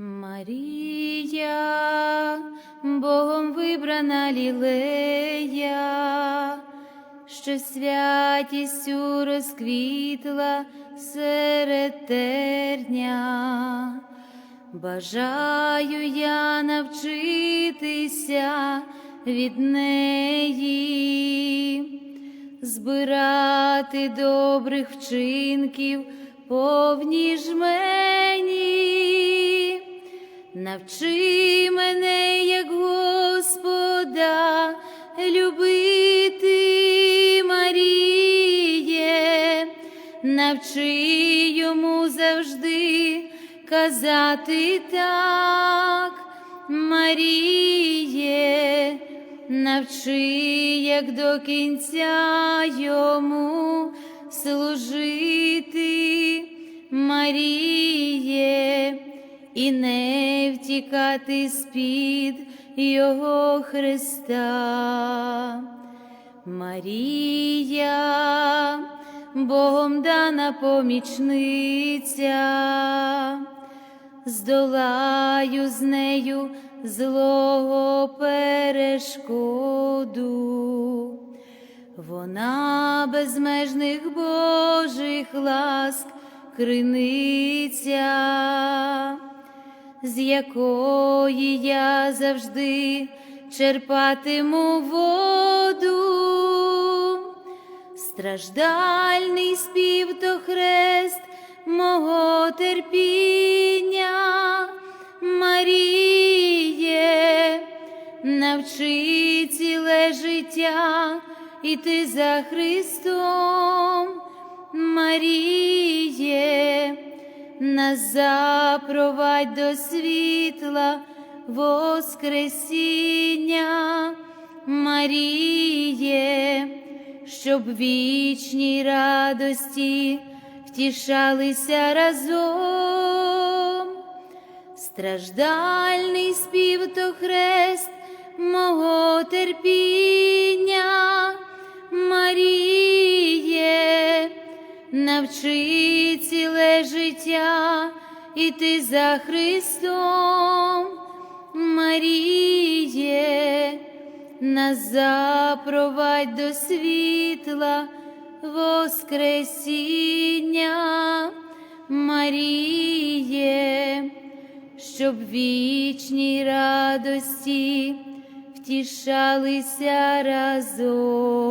Марія, Богом вибрана лілея, що святістю розквітла серед терня. Бажаю я навчитися від неї, збирати добрих вчинків повні жмені. Навчи мене, як Господа, любити Маріє, навчи йому завжди казати так, Маріє, навчи, як до кінця йому служити, Маріє, і не втікати з-під Його Христа. Марія, Богом дана помічниця, здолаю з нею злого перешкоду. Вона безмежних Божих ласк криниця, з якої я завжди черпатиму воду. Страждальний спів то хрест мого терпіння, Маріє, навчи ціле життя іти за Христом, Маріє, нас запровадь до світла Воскресіння, Маріє, щоб вічній радості втішалися разом. Страждальний спів то хрест мого терпіння, Маріє, навчи ціле життя іти за Христом, Маріє, нас запровадь до світла Воскресіння, Маріє, щоб вічній радості втішалися разом.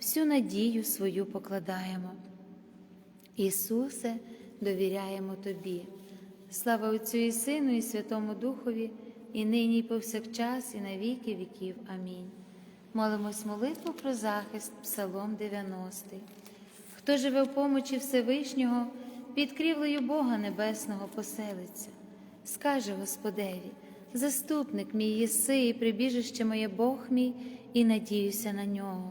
всю надію свою покладаємо. Ісусе, довіряємо Тобі. Слава Отцю і Сину, і Святому Духові, і нині, і повсякчас, і на віки віків. Амінь. Молимось молитву про захист, Псалом 90. Хто живе в помочі Всевишнього, під крівлею Бога Небесного поселиться, скаже Господеві заступник мій єси, і прибіжище моє Бог мій, і надіюся на нього,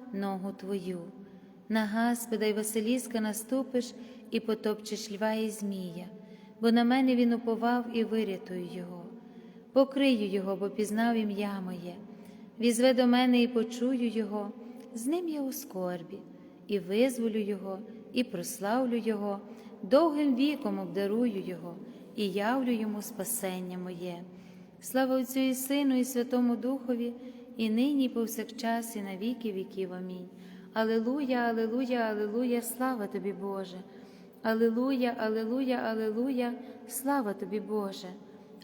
ногу твою. На Гаспеда й Василіска наступиш і потопчеш льва і Змія, бо на мене він уповав і вирятую його. Покрию його, бо пізнав ім'я моє, візве до мене і почую його, з ним я у скорбі, і визволю його, і прославлю Його, довгим віком обдарую Його, і явлю йому спасення моє. Слава Отцю і Сину, і Святому Духові, і нині, і повсякчас, і на віки віків. Амінь. Аллилуйя, Аллилуйя, Аллилуйя, слава тобі, Боже. Аллилуйя, Аллилуйя, Аллилуйя, слава тобі, Боже.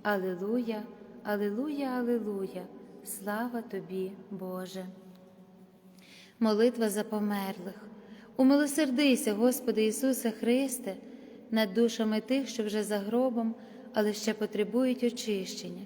Аллилуйя, Аллилуйя, Аллилуйя, слава тобі, Боже. Молитва за померлих. Умилосердися, Господи Ісусе Христе, над душами тих, що вже за гробом, але ще потребують очищення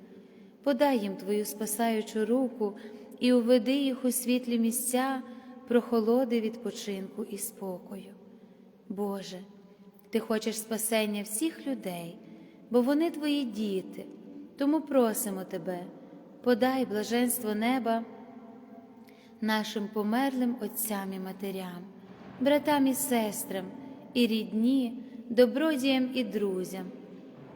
Подай їм Твою спасаючу руку і уведи їх у світлі місця прохолоди відпочинку і спокою. Боже, Ти хочеш спасення всіх людей, бо вони Твої діти, тому просимо Тебе, подай блаженство неба нашим померлим отцям і матерям, братам і сестрам, і рідні, добродіям і друзям,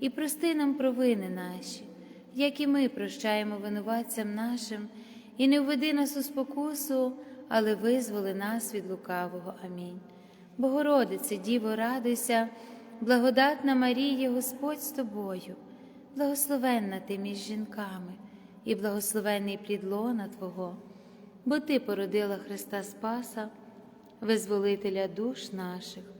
і прости нам провини наші, як і ми прощаємо винуватцям нашим, і не введи нас у спокусу, але визволи нас від лукавого. Амінь. Богородице, Діво, радуйся, благодатна Марія, Господь з тобою, благословенна ти між жінками, і благословенний плід лона Твого, бо Ти породила Христа Спаса, визволителя душ наших.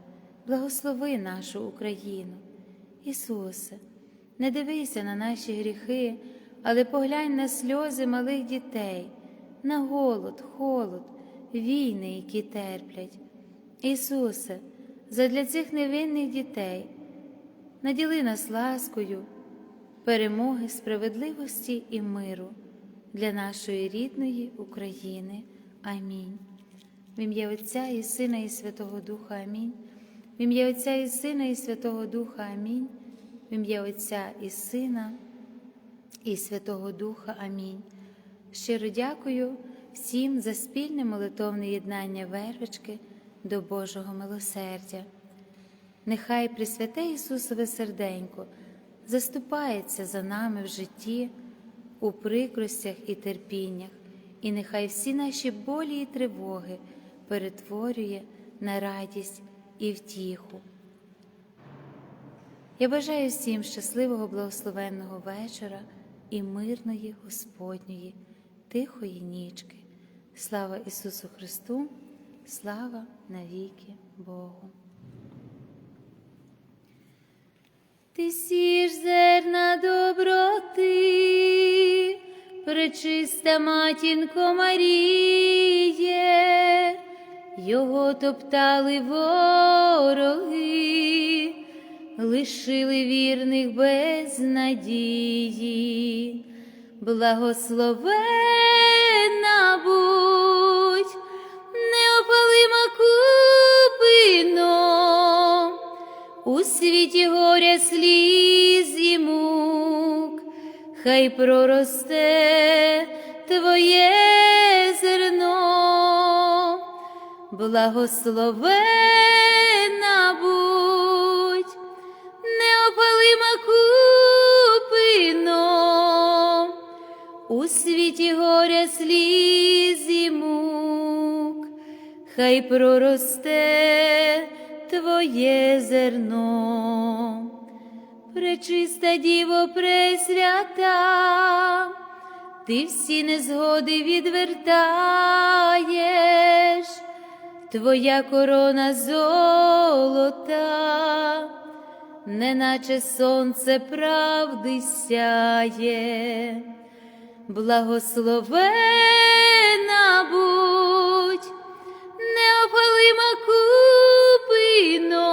благослови нашу Україну. Ісусе, не дивися на наші гріхи, але поглянь на сльози малих дітей, на голод, холод, війни, які терплять. Ісусе, задля цих невинних дітей, наділи нас ласкою, перемоги, справедливості і миру для нашої рідної України. Амінь. В ім'я Отця і Сина, і Святого Духа Амінь. В ім'я Отця і Сина, і Святого Духа Амінь. В ім'я Отця і Сина, і Святого Духа Амінь. Щиро дякую всім за спільне молитовне єднання вервички до Божого милосердя. Нехай Пресвяте Ісусове серденько заступається за нами в житті, у прикростях і терпіннях, і нехай всі наші болі і тривоги перетворює на радість і втіху. Я бажаю всім щасливого благословенного вечора і мирної Господньої, тихої нічки. Слава Ісусу Христу! Слава навіки Богу. Ти сіж зерна доброти, пречиста матінко Маріє, його топтали вороги, лишили вірних без надії, благословена будь неопалима купино, у світі горя сліз і мук, хай проросте твоє благословена будь, неопалима купино, у світі горя сліз і мук, хай проросте твоє зерно, пречиста діво пресвята, ти всі незгоди відвертаєш, твоя корона золота, неначе сонце правди сяє, благословена будь, неопалима купино,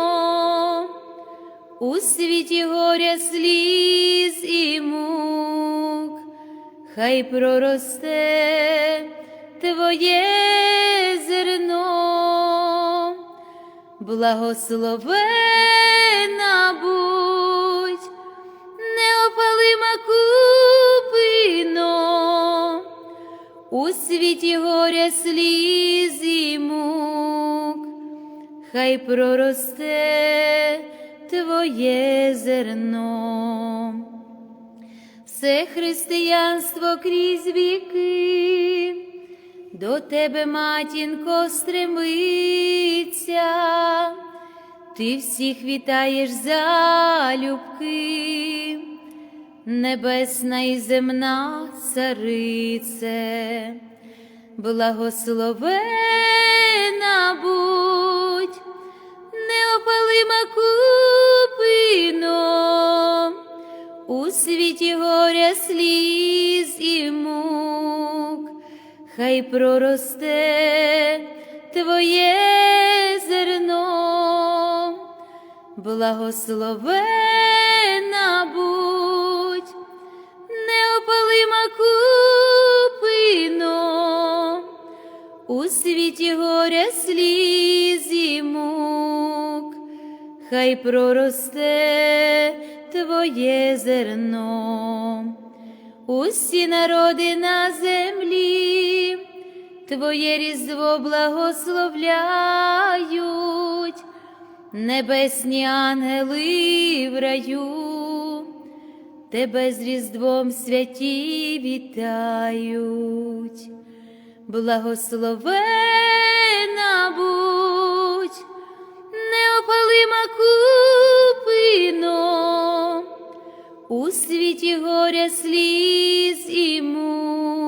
у світі горя сліз і мук, хай проросте твоє. Благословена будь, неопалима купино, у світі горя сліз і мук, хай проросте твоє зерно. Все християнство крізь віки, до тебе, матінко, стремиться, ти всіх вітаєш залюбки, небесна і земна царице, благословена будь, неопалима купино, у світі горя сліз і мук, хай проросте твоє зерно, благословена будь, неопалима купино, у світі горя сліз і мук, хай проросте твоє зерно, усі народи на землі, Твоє різдво благословляють, небесні ангели в раю, тебе з різдвом святі вітають, благословена будь, неопалима купино, у світі горя сліз і мук,